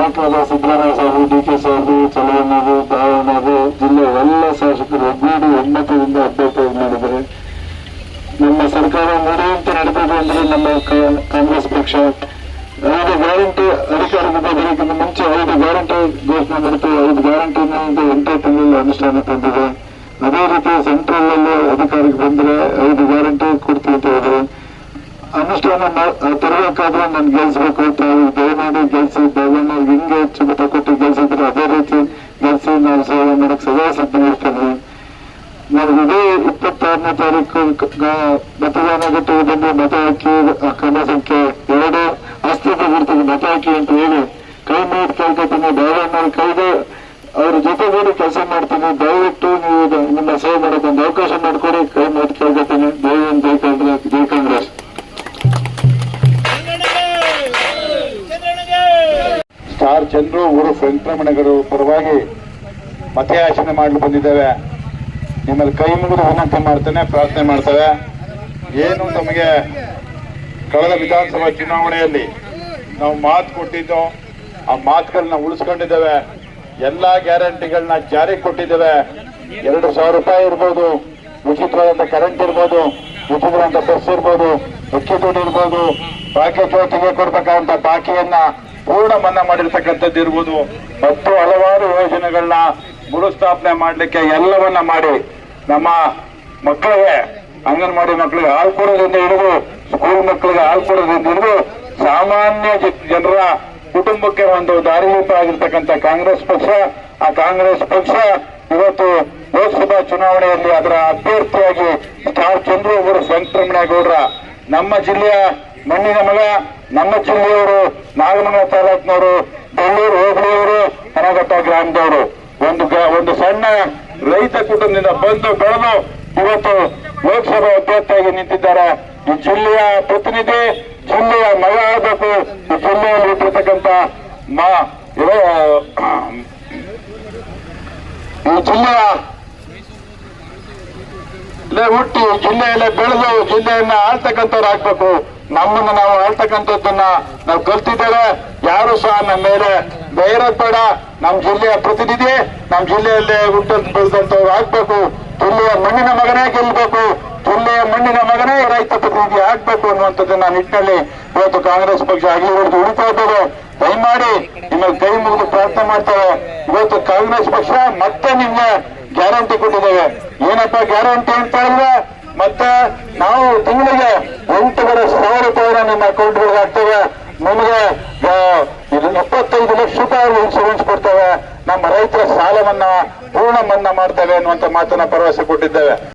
ನಾಯಕರಾದ ಸಿದ್ದರಾಮಯ್ಯ ಸಾಹೇಬರು D K ಸಾಹೇಬರು ಚಲವಣ್ಣರು ದಾವಣಗೆರೆ ಜಿಲ್ಲೆ ಎಲ್ಲ ಶಾಸಕರು ಒಗ್ಗೂಡಿ ಒಮ್ಮತದಿಂದ ಅಭ್ಯರ್ಥಿ ಮಾಡಿದ್ದಾರೆ. ನಮ್ಮ ಸರ್ಕಾರ ನಡೆಯುವಂತೆ ನಡೆದಿದೆ ಅಂದ್ರೆ ನಮ್ಮ ಕಾಂಗ್ರೆಸ್ ಪಕ್ಷ. ಐದು ಗ್ಯಾರಂಟಿ ಅಧಿಕಾರಕ್ಕೆ ಬರೋಕ್ಕಿಂತ ಮುಂಚೆ ಐದು ಗ್ಯಾರಂಟಿ ಘೋಷಣೆ ಮಾಡಿತು ಐದು ಗ್ಯಾರಂಟಿನಿಂದ ಎಂಟೇ ತಿಂಗಳಲ್ಲಿ ಅನುಷ್ಠಾನ ತಂದಿದೆ. ಅದೇ ರೀತಿ ಸೆಂಟ್ರಲ್ ಅಧಿಕಾರಕ್ಕೆ ಬಂದ್ರೆ ಐದು ಗ್ಯಾರಂಟಿ ಕೊಡ್ತೀವಿ ಅಂತ ಹೇಳಿದ್ರು ಮಾ- ತರಬೇಕಾದ್ರೆ ನಾನು ಗೆಲ್ಸ್ಬೇಕು ತಾವು ದಯಮಾಡಿ ಗೆಲ್ಸಿ, ದಯಮಾಡಿ ಹಿಂಗೆ ಹೆಚ್ಚು ಮತ ಕೊಟ್ಟು ಗೆಲ್ಸಿದ್ರೆ ಅದೇ ರೀತಿ ಗೆಲ್ಸಿ, ನಾವು ಸೇವೆ ಮಾಡಕ್ ಸದಾ ಸಿದ್ಧವಿರ್ತೇನೆ ನಾವು ಇದೇ ಇಪ್ಪತ್ತಾರನೇ ತಾರೀಕು ಮತದಾನ ಬಂದು ಮತ ಹಾಕಿ ಕ್ರಮ ಸಂಖ್ಯೆ ಎರಡು ಅಸ್ತಿತ್ವ ಗುರುತಿಗೆ ಮತ ಹಾಕಿ ಅಂತ ಹೇಳಿ ಕೈ ಮಾಡಿ ಕೇಳ್ಕೊತೀನಿ. ಮಾಡಿ ಕೈಗೆ ಅವ್ರ ಜೊತೆಗೂಡಿ ಕೆಲಸ ಮಾಡ್ತೀನಿ. ದಯವಿಟ್ಟು ನೀವು ನಿಮ್ಮ ಸೇವೆ ಮಾಡೋದೊಂದು ಅವಕಾಶ ಮಾಡಿಕೊಡಿ. ಕೈ ಮಾಡಿ ಕೇಳ್ಕೊತೀನಿ. ಸ್ಟಾರ್ ಊರು ವೆಂಕಟರಮಣಗರು ಪರವಾಗಿ ಮತಯಾಚನೆ ಮಾಡಲು ಬಂದಿದ್ದೇವೆ. ನಿಮ್ಮಲ್ಲಿ ಕೈ ಮುಗಿದು ವಿನಂತಿ ಮಾಡ್ತೇನೆ, ಪ್ರಾರ್ಥನೆ ಮಾಡ್ತೇವೆ. ಏನು ತಮಗೆ ಕಳೆದ ವಿಧಾನಸಭಾ ಚುನಾವಣೆಯಲ್ಲಿ ನಾವು ಮಾತು ಕೊಟ್ಟಿದ್ದು, ಆ ಮಾತುಗಳನ್ನ ಉಳಿಸ್ಕೊಂಡಿದ್ದೇವೆ. ಎಲ್ಲ ಗ್ಯಾರಂಟಿಗಳನ್ನ ಜಾರಿಗೆ ಕೊಟ್ಟಿದ್ದೇವೆ. ಎರಡು ಸಾವಿರ ರೂಪಾಯಿ ಇರ್ಬೋದು ಉಚಿತವಾದಂಥ ಕರೆಂಟ್ ಇರ್ಬೋದು, ಉಚಿತವಾದಂತ ಬಸ್ ಇರ್ಬೋದು ಅಕ್ಕಿ ದುಡ್ಡು ಇರ್ಬೋದು, ಬಾಕಿ ಜೊತೆಗೆ ಕೊಡ್ಬೇಕಾದಂತ ಬಾಕಿಯನ್ನ ಪೂರ್ಣ ಮನ್ನಾ ಮಾಡಿರ್ತಕ್ಕಂಥದ್ದು ಇರ್ಬೋದು. ಮತ್ತು ಹಲವಾರು ಯೋಜನೆಗಳನ್ನ ಮರುಸ್ಥಾಪನೆ ಮಾಡಲಿಕ್ಕೆ ಎಲ್ಲವನ್ನ ಮಾಡಿ ನಮ್ಮ ಮಕ್ಕಳಿಗೆ, ಅಂಗನವಾಡಿ ಮಕ್ಕಳಿಗೆ ಹಾಲು ಕೊಡೋದ್ರಿಂದ ಹಿಡಿದು ಸ್ಕೂಲ್ ಮಕ್ಕಳಿಗೆ ಹಾಲು ಕೊಡೋದ್ರಿಂದ ಹಿಡಿದು ಸಾಮಾನ್ಯ ಜನರ ಕುಟುಂಬಕ್ಕೆ ಒಂದು ದಾರಿದೀಪ ಆಗಿರ್ತಕ್ಕಂಥ ಕಾಂಗ್ರೆಸ್ ಪಕ್ಷ. ಆ ಕಾಂಗ್ರೆಸ್ ಪಕ್ಷ ಇವತ್ತು ಲೋಕಸಭಾ ಚುನಾವಣೆಯಲ್ಲಿ ಅದರ ಅಭ್ಯರ್ಥಿಯಾಗಿ ಸ್ಟಾರ್ ಚಂದ್ರು ಅವರು ಸಂಕ್ರಮಣೇಗೌಡರ ನಮ್ಮ ಜಿಲ್ಲೆಯ ಮಣ್ಣಿನ ಮಗ, ನಮ್ಮ ಜಿಲ್ಲೆಯವರು ನಾಗಮಂಗಲ ತಾಲೂಕಿನವರು ಬೆಳ್ಳೂರು ಹೋಬಳಿಯವರು ಹನಘಟ್ಟ ಗ್ರಾಮದವರು. ಒಂದು ಒಂದು ಸಣ್ಣ ರೈತ ಕುಟುಂಬದಿಂದ ಬಂದು ಬೆಳೆದು ಇವತ್ತು ಲೋಕಸಭಾ ಅಭ್ಯರ್ಥಿಯಾಗಿ ನಿಂತಿದ್ದಾರೆ. ಈ ಜಿಲ್ಲೆಯ ಪ್ರತಿನಿಧಿ, ಜಿಲ್ಲೆಯ ಮಗ ಆಗಬೇಕು. ಈ ಜಿಲ್ಲೆಯಲ್ಲಿ ಹುಟ್ಟಿರ್ತಕ್ಕಂಥ ಮಾ ಈ ಜಿಲ್ಲೆಯ ಹುಟ್ಟಿ ಜಿಲ್ಲೆಯಲ್ಲೇ ಬೆಳೆದು ಜಿಲ್ಲೆಯನ್ನ ಆಳ್ತಕ್ಕಂಥವ್ರು ಆಗ್ಬೇಕು. ನಮ್ಮನ್ನ ನಾವು ಆಳ್ತಕ್ಕಂಥದ್ದನ್ನ ನಾವು ಕಲ್ತಿದ್ದೇವೆ. ಯಾರು ಸಹ ನಮ್ಮ ಮೇಲೆ ಬೇರೆ ಬೇಡ. ನಮ್ಮ ಜಿಲ್ಲೆಯ ಪ್ರತಿನಿಧಿ ನಮ್ಮ ಜಿಲ್ಲೆಯಲ್ಲೇ ಹುಟ್ಟ ಬೆಳೆದಂಥವ್ರು ಆಗ್ಬೇಕು. ಜಿಲ್ಲೆಯ ಮಣ್ಣಿನ ಮಗನೇ ಗೆಲ್ಲಬೇಕು. ಜಿಲ್ಲೆಯ ಮಣ್ಣಿನ ಮಗನೇ ರೈತ ಪ್ರತಿನಿಧಿ ಆಗ್ಬೇಕು ಅನ್ನುವಂಥದ್ದನ್ನ ನಿಟ್ಟಿನಲ್ಲಿ ಇವತ್ತು ಕಾಂಗ್ರೆಸ್ ಪಕ್ಷ ಹೊಡೆದು ಉಳಿತಾ ಇದ್ದೇವೆ. ದಯಮಾಡಿ ನಿಮ್ಮ ಕೈ ಮುಗಿದು ಪ್ರಾರ್ಥನೆ ಮಾಡ್ತೇವೆ. ಇವತ್ತು ಕಾಂಗ್ರೆಸ್ ಪಕ್ಷ ಮತ್ತೆ ನಿಮ್ಗೆ ಗ್ಯಾರಂಟಿ ಕೊಟ್ಟಿದ್ದೇವೆ. ಏನಪ್ಪ ಗ್ಯಾರಂಟಿ ಅಂತ ಅಂದ್ರೆ ಮತ್ತೆ ನಾವು ತಿಂಗಳಿಗೆ ಎಂಟೂವರೆ ಸಾವಿರ ರೂಪಾಯಿನ ನಿಮ್ಮ ಅಕೌಂಟ್ಗಳಿಗೆ ಹಾಕ್ತೇವೆ. ನಿಮಗೆ ಎಪ್ಪತ್ತೈದು ಲಕ್ಷ ರೂಪಾಯಿ ಇನ್ಶೂರೆನ್ಸ್ ಕೊಡ್ತೇವೆ. ನಮ್ಮ ರೈತರ ಸಾಲವನ್ನ ಪೂರ್ಣ ಮನ್ನಾ ಮಾಡ್ತೇವೆ ಅನ್ನುವಂತ ಮಾತನ್ನ ಭರವಸೆ ಕೊಟ್ಟಿದ್ದೇವೆ.